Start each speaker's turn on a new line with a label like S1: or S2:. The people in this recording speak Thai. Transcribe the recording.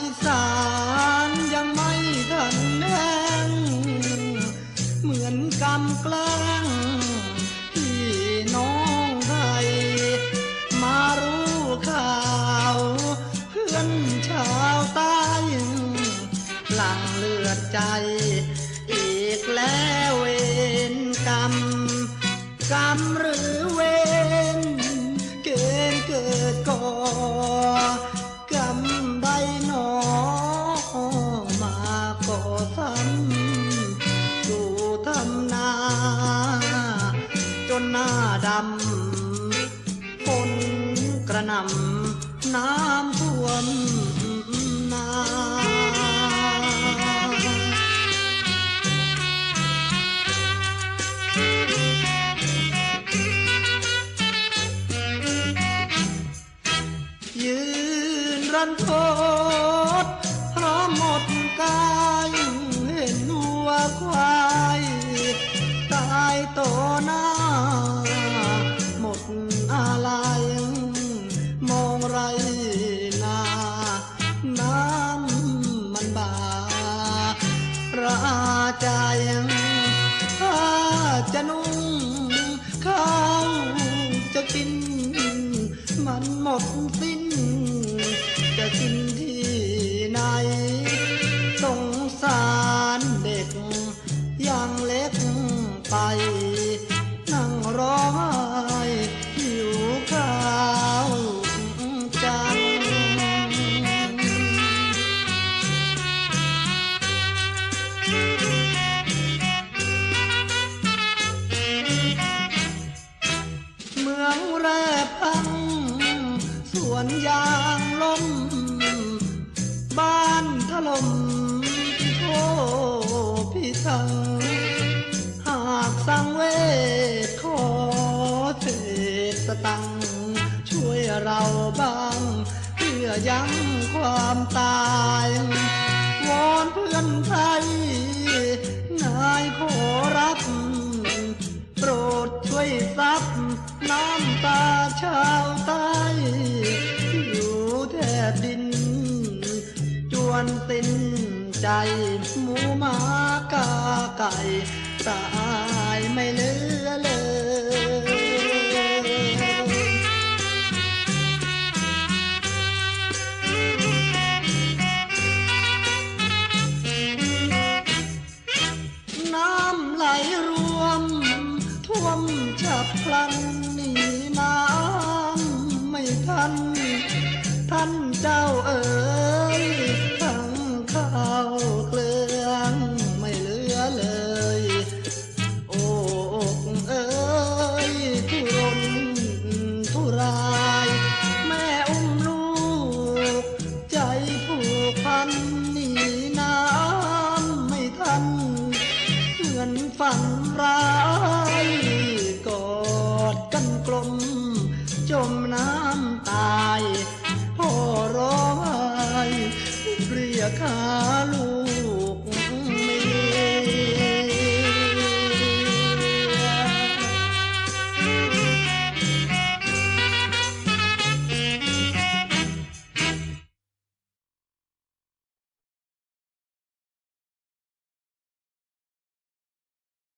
S1: อีสานยังไม่ทันแห้งเหมือนกำแกล้งพี่น้องไทย มารู้ข่าวเพื่อนชาวใต้หลังเลือดใจ อีกแล้วเวรกรรมกรรมหรือเวรเกณฑ์เกิดก่อ หน้าดำฝนกระหน่ำน้ำท่วมนายืนรันทด ระใจข้าจะนุ่งข้าวจะกิน มันหมดสิ เมืองแรพัง สวนยางล้ม บ้านถล่มพิโทพิทัง หากสังเวชขอเศษสตัง ช่วยเราบ้าง เพื่อยั้งความตาย วอนเพื่อนไทย นายขอรับ โปรดช่วยซับน้ำตาชาวใต้ที่อยู่แทบดิน จวนสิ้นใจหมูหมากาไก่ตายไม่เล วมฉับพลันหนีน้ำไม่ทัน ท่านเจ้าเอ๋ยทั้งข้าวเคลือ ฝันร้ายกอดกันกลม จมน้ำตายพ่อร้องไห้เรียกหา